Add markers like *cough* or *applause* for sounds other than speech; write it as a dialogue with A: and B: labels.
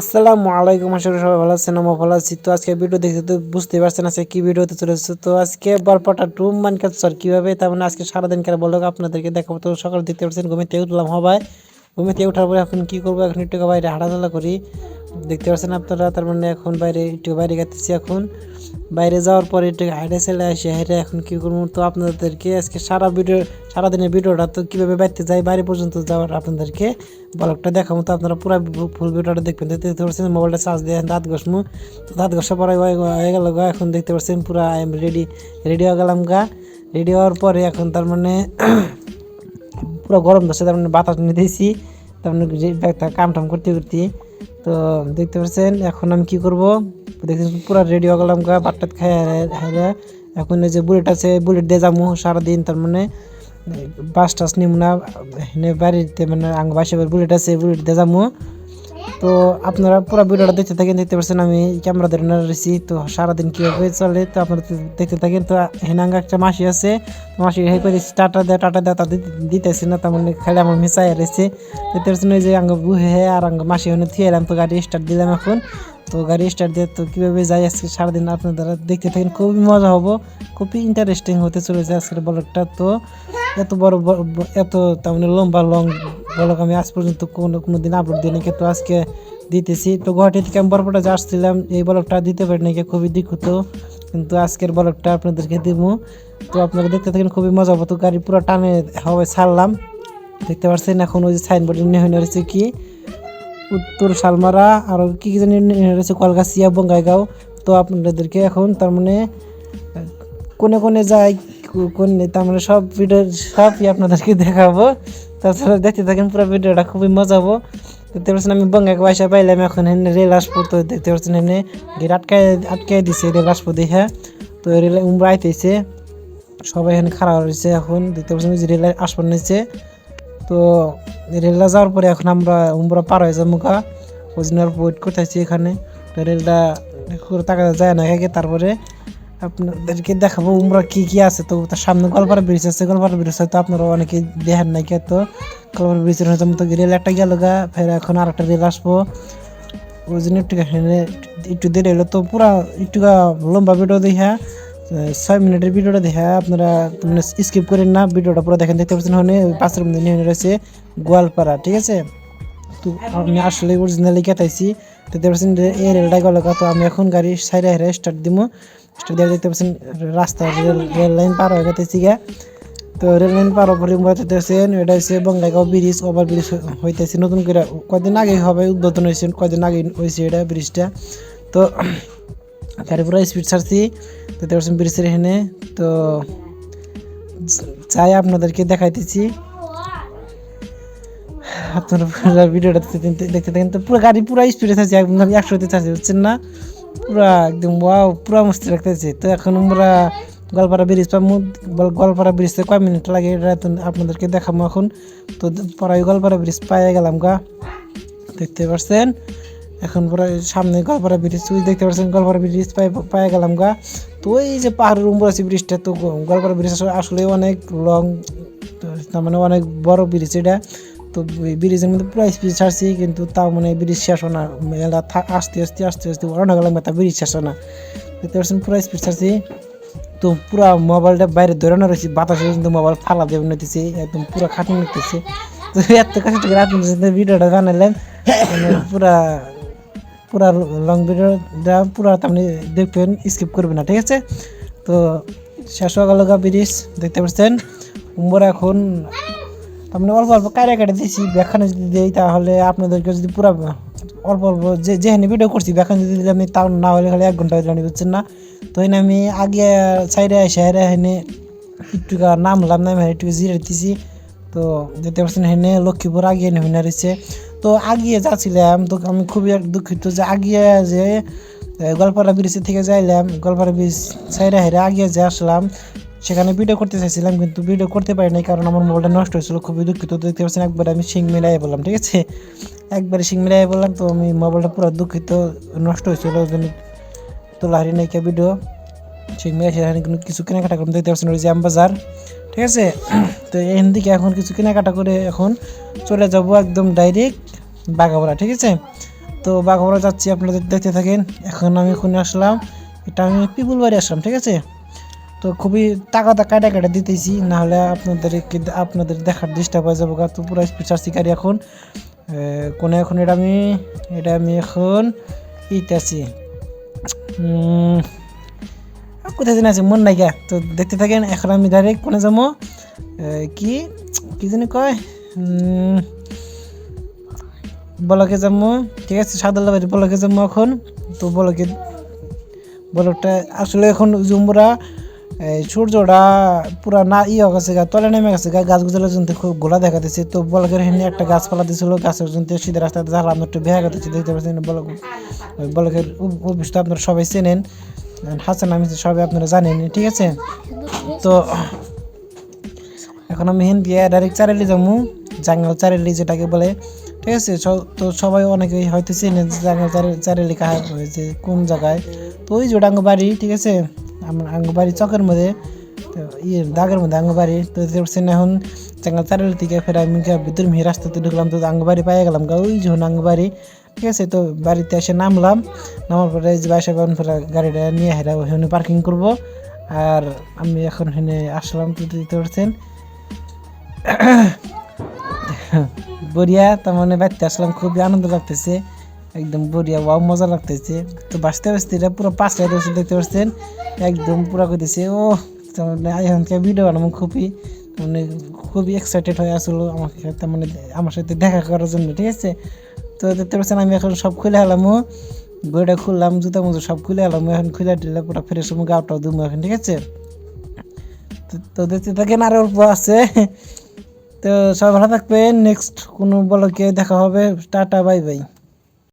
A: আসসালামু আলাইকুম আসলে সবাই ভালো আছেন আমার ভালো আছি। তো আজকে ভিডিও দেখতে তো বুঝতে পারছেন আজকে কি ভিডিওতে চলেছে। তো আজকে বরপটা টু মান কাজ স্যার কীভাবে, তার মানে আজকে সারাদিন কেন বলো আপনাদেরকে দেখাবো। তো সকাল দেখতে পাচ্ছেন ঘুমিতে উঠলাম হবায় ঘুমিতে উঠার পরে এখন কী করব, এখন একটু বাইরে হাঁটাচলা করি। দেখতে পাচ্ছেন আপনারা, তার মানে এখন বাইরে একটু বাইরে গেতেছি এখন। বাইরে যাওয়ার পরে একটু হাইটে চলে আসে হাইটে এখন কী করব তো আপনাদেরকে আজকে সারা ভিডিও, সারাদিনের ভিডিওটা তো কীভাবে বাইতে যাই, বাইরে পর্যন্ত যাওয়ার আপনাদেরকে ব্লগটা দেখাবো। তো আপনারা পুরো ফুল ভিডিওটা দেখবেন, দেখতে পাচ্ছেন মোবাইলটা চার্জ দিয়ে দাঁত ঘষমু। দাঁত ঘষা পরে হয়ে গেল গা, এখন দেখতে পাচ্ছেন পুরো আই এম রেডি রেডি হয়ে গেলাম গা। রেডি হওয়ার পরে এখন তার মানে পুরো গরম ধরছে, তার মানে বাতাস নিয়ে নিতেছি তার মানে কাম টাম করতে করতে। তো দেখতে পাচ্ছেন, এখন আমি কি করব? দেখছেন পুরো রেডি হয়ে গেলাম গা বাট্টাত খাই হাইরা এখন এই যে বুলেট আছে বুলেট দিয়ে যাব সারাদিন, তার মানে বাস টাস নিম না। বাড়িতে মানে আঙ্গ বাসে বুলেট আছে বুলেট দিয়ে যাব তো আপনারা পুরো ভিডিওটা দেখতে থাকেন, দেখতে পাচ্ছেন আমি ক্যামেরা ধরে রয়েছি, তো সারাদিন কীভাবে চলে, তো আপনারা দেখতে থাকেন, তো হেনাঙ্গা একটা মাসি আছে মাসি হে করে টাটা দেয় টাটা দেয় তা দিতেছে না, তার মানে খালি আমার মিশাই রয়েছে। দেখতে পাচ্ছেন ওই যে আঙ্গ বুহে আর আঙ্গ মাসি ওখানে থুয়ে এলাম, তো গাড়ি স্টার্ট দিলাম এখন। তো গাড়ি স্টার্ট দিয়ে তো কীভাবে যাই আজকে সারাদিন আপনারা দেখতে থাকেন, খুবই মজা হব, খুবই ইন্টারেস্টিং হতে চলেছে আজকের ব্লগটা তো এত বড় এত তার মানে লম্বা, লং ব্লগ আমি আজ পর্যন্ত কোনো কোনো দিন আপলোড দিই নাকি তো আজকে দিতেছি। তো গুয়াহাটি থেকে আমি বরপটা আসছিলাম, এই ব্লগটা দিতে পারি নাকি খুবই দুঃখিত। কিন্তু আজকের ব্লগটা আপনাদেরকে দিব। তো আপনারা দেখতে থাকেন, খুবই মজা হব। তো গাড়ি পুরো টানে হাওয়ায় ছাড়লাম। দেখতে পাচ্ছেন এখন ওই যে সাইনবোর্ড নিয়ে হয়ে রয়েছে কি? উত্তর শালমারা, আর কি কি জানি রয়েছে কলগাছিয়া বঙ্গাইগাঁও। তো আপনাদেরকে এখন তার মানে কোনে কোনে যাই কোনে তার মানে সব ভিডিও সবই আপনাদেরকে দেখাবো। তাছাড়া দেখতে থাকেন পুরো ভিডিওটা খুবই মজা হব। দেখতে পাচ্ছেন আমি বঙ্গাকে বাসা পাইলাম, এখন এনে রেল আসব তো দেখতে পাচ্ছেন এনে গেট আটকায় আটকায় দিছে রেল আসব দেখে। তো রেল উমরা আইতেছে, সবাই এখানে খারাপ রয়েছে এখন। দেখতে পাচ্ছেন যে রেল আসবার নিচ্ছে তো রেলটা যাওয়ার পরে এখন আমরা উমরা পার হয়ে যাব গা। ওই জন্য ওয়েট করতেছি এখানে। রেলটা টাকা যায় না তারপরে আপনাদেরকে দেখাবো উমরা কি কি আছে। তো তার সামনে গলপাড়া ব্রিজ আছে গলপাড়া ব্রিজ হয়তো আপনারা অনেকে দেখেন নাই কে তো গলপাড়া ব্রিজের হয়তো মতো রেল একটা গেল গা, ফের এখন আর একটা রেল আসব। ওই জন্য একটু একটু দেরি হলো তো পুরা একটু লম্বা ভিডিও দেখা ছয় মিনিটের ভিডিওটা দেখা। আপনারা মানে স্কিপ করেন না ভিডিওটা পুরো দেখেন। দেখতে পাচ্ছেন ওই পাঁচের মধ্যে নিয়ে রয়েছে গোয়ালপাড়া, ঠিক আছে? তো আমি আসলে অরিজিনালি কেতাইছি দেখতে পাচ্ছেন এই রেলটা গেল তো আমি এখন গাড়ি সাইডে হেরে স্টার্ট দিব দিয়ে দেখতে পাচ্ছেন, রাস্তা রেল লাইন পার হয়ে গেতেছি গা তো রেল লাইন পার উপরে দেখতেছেন, এটা হচ্ছে বঙ্গাইগাঁও ব্রিজ, ওভার ব্রিজ হইতেছে। নতুন করে কয়দিন আগে হবে, উদ্বোধন হয়েছে, কয়দিন আগে হয়েছে এটা ব্রিজটা। তো গাড়ি পুরো স্পিড ছাড়ছি, দেখতে পাচ্ছেন ব্রিজের এখানে। তো চাই আপনাদেরকে দেখাইতেছি। আপনারা ভিডিওটা দেখতে দেখতে থাকেন তো পুরো গাড়ি পুরো স্পিডে থাকছে একদম একশোতে থাকছে বুঝছেন না? পুরা একদম ওয়াও পুরা মস্তি রাখতেছে তো এখন আমরা গলপাড়া ব্রিজ পাবো গলপাড়া ব্রিজে কয় মিনিট লাগে এটা আপনাদেরকে দেখাবো এখন। তো পরে গলপাড়া ব্রিজ পাইয়ে গেলাম গা। দেখতে পাচ্ছেন এখন পরে সামনে গলপাড়া ব্রিজ ওই দেখতে পাচ্ছেন গলপাড়া ব্রিজ পাই পাই গেলাম গা। তো ওই যে পাহাড়ের উপর আছে ব্রিজটা তো গলপাড়া ব্রিজ আসলে অনেক লং তার মানে অনেক বড় ব্রিজ এটা। তো ব্রিজের মধ্যে পুরো স্পিড ছাড়ছি, কিন্তু তাও মানে ব্রিজ শেষ হয় না। থা- আস্তে আস্তে আস্তে আস্তে অনেক গেলাম তা ব্রিজ শেষ না। দেখতে পাচ্ছেন পুরো স্পিড ছাড়ছি। তো পুরা মোবাইলটা বাইরে ধরে না রয়েছে, বাতাসে কিন্তু মোবাইল ফালা দেবে নিতেছে একদম পুরো খাটনি নিতেছে তো এত কষ্ট করে ভিডিওটা বানালাম মানে পুরা পুরা লং ভিডিওটা পুরা আপনি দেখবেন স্কিপ করবেন না, ঠিক আছে? তো শেষ হয়ে গেল ব্রিজ, দেখতে পাচ্ছেন? উম্বর এখন আপনি অল্প অল্প কাটা কাটে দিয়েছি ব্যাখ্যানে যদি দিই তাহলে আপনাদেরকে যদি পুরো অল্প অল্প যে যেখানে ভিডিও করছি ব্যাখ্যান যদি দিলে আপনি তাও না হলে খালি এক ঘণ্টা জানি বুঝছেন না? তো এনে আমি আগে সাইডে সাইডে হেনে একটু নামলাম, নামে একটু জিরে দিছি। তো দেখতে পাচ্ছেন হেনে লক্ষ্মীপুর আগিয়ে নেমে রয়েছে তো আগিয়ে যাচ্ছিলাম, তো আমি খুবই দুঃখিত যে আগিয়ে যে গলপাড়া ব্রিজ থেকে যাইলাম গলপাড়া ব্রিজ সাইডে হেরে আগিয়ে যে আসলাম সেখানে ভিডিও করতে চাইছিলাম, কিন্তু ভিডিও করতে পারি নাই কারণ আমার মোবাইলটা নষ্ট হয়েছিল, খুবই দুঃখিত। তো দেখতে পাচ্ছেন একবার আমি সিং মিলাই বললাম, ঠিক আছে? একবারে সিং মিলাই বললাম, তো আমি মোবাইলটা পুরো দুঃখিত, নষ্ট হয়েছিল, ওই জন্য তোলা হারি নাইকা ভিডিও সিং মিলাই সেখানে কিছু কেনাকাটা করুন দেখতে পাচ্ছেন ওই জ্যাম বাজার ঠিক আছে? তো এখান থেকে এখন কিছু কেনাকাটা করে এখন চলে যাব একদম ডাইরেক্ট বাগাবড়া ঠিক আছে? তো বাঘাবড়া যাচ্ছি আপনাদের দেখতে থাকেন। এখন আমি কোনে আসলাম, এটা আমি পিপুল বাড়ি আসলাম, ঠিক আছে? তো খুবই টাকাটা কাটা কাটা দিতেছি, নাহলে আপনাদের আপনাদের দেখার ডিস্টার্ব হয়ে যাব। তো পুরো স্পিড চার্জ গাড়ি এখন। কোনে এখন এটা আমি এটা আমি এখন ইতে কোথায় যেন আছে, মন নাই গা। তো দেখতে থাকেন, এখন আমি ডাইরেক্ট কোনে যাব? কি কি জানি কয়? বলকে যাব, ঠিক আছে সাদাল্লা বাড়ি বলকে যাব এখন। তো বলকে, বলকটা আসলে এখন জুমরা সূর্যটা পুরা না ইয়ে গেছে গা, তলে নেমে গেছে গা। গাছগুলোর জন্য খুব গোলা দেখা দিচ্ছে তো বলকের হেনে একটা গাছপালা দিয়েছিল গাছের জন্য সিধে রাস্তাতে ঝালাম একটু বেহা গেছে, দেখতে পাচ্ছেন বলক। বলকের অফিস আপনারা সবাই চেনেন। হাসান আমি সবাই আপনারা জানেন, ঠিক আছে? তো এখন আমি হেন দিয়ে ডাইরেক্ট চারেলি যাব, জাঙ্গাল চারেলি যেটাকে বলে, ঠিক আছে? তো সবাই অনেকেই হয়তো চেনে যে জাঙ্গাল চারে- চারেলি কাহা হয়েছে, কোন জায়গায়? তো ওই আঙ্গ বাড়ি, ঠিক আছে? আমার আঙ্গ বাড়ি চকের মধ্যে, তো ইয়ে দাগের মধ্যে আঙ্গ বাড়ি তো দেখতে পাচ্ছেন এখন জাঙ্গাল চারেলি থেকে ফের, আমি ভিতর মিহি রাস্তাতে ঢুকলাম, তো আঙ্গ বাড়ি পাই গেলাম গা, ওই যখন আঙ্গ বাড়ি ঠিক আছে, তো বাড়িতে এসে নামলাম, নামার পরে যে বাসা কারণ ফেরা গাড়িটা নিয়ে হেরা, ওখানে পার্কিং করব, আর আমি এখন এখানে আসলাম, তো দিতে পারছেন *coughs* বড়িয়া, তার মানে বাড়িতে আসলাম, খুবই আনন্দ লাগতেছে। একদম বড়িয়া, ওয়াও, মজা লাগতেছে। তো বাঁচতে বাঁচতে এটা পুরো পাঁচ লাইট দেখতে পাচ্ছেন, একদম পুরো করতেছে ও মানে এখানকার ভিডিও বানাবো খুবই। মানে খুবই এক্সাইটেড হয়ে আসলো আমাকে মানে আমার সাথে দেখা করার জন্য, ঠিক আছে? তো দেখতে পাচ্ছেন, আমি এখন সব খুলে হলাম বইটা খুললাম, জুতা মুজো সব খুলে হলাম এখন খুলে টিলে পুরো ফ্রেশ হব, গাওটাও দুমো এখন, ঠিক আছে? তো- তো দেখতে থাকেন, আর অল্প আছে। তো সবাই ভালো থাকবেন নেক্সট কোনো বলকে দেখা হবে, টাটা বাই বাই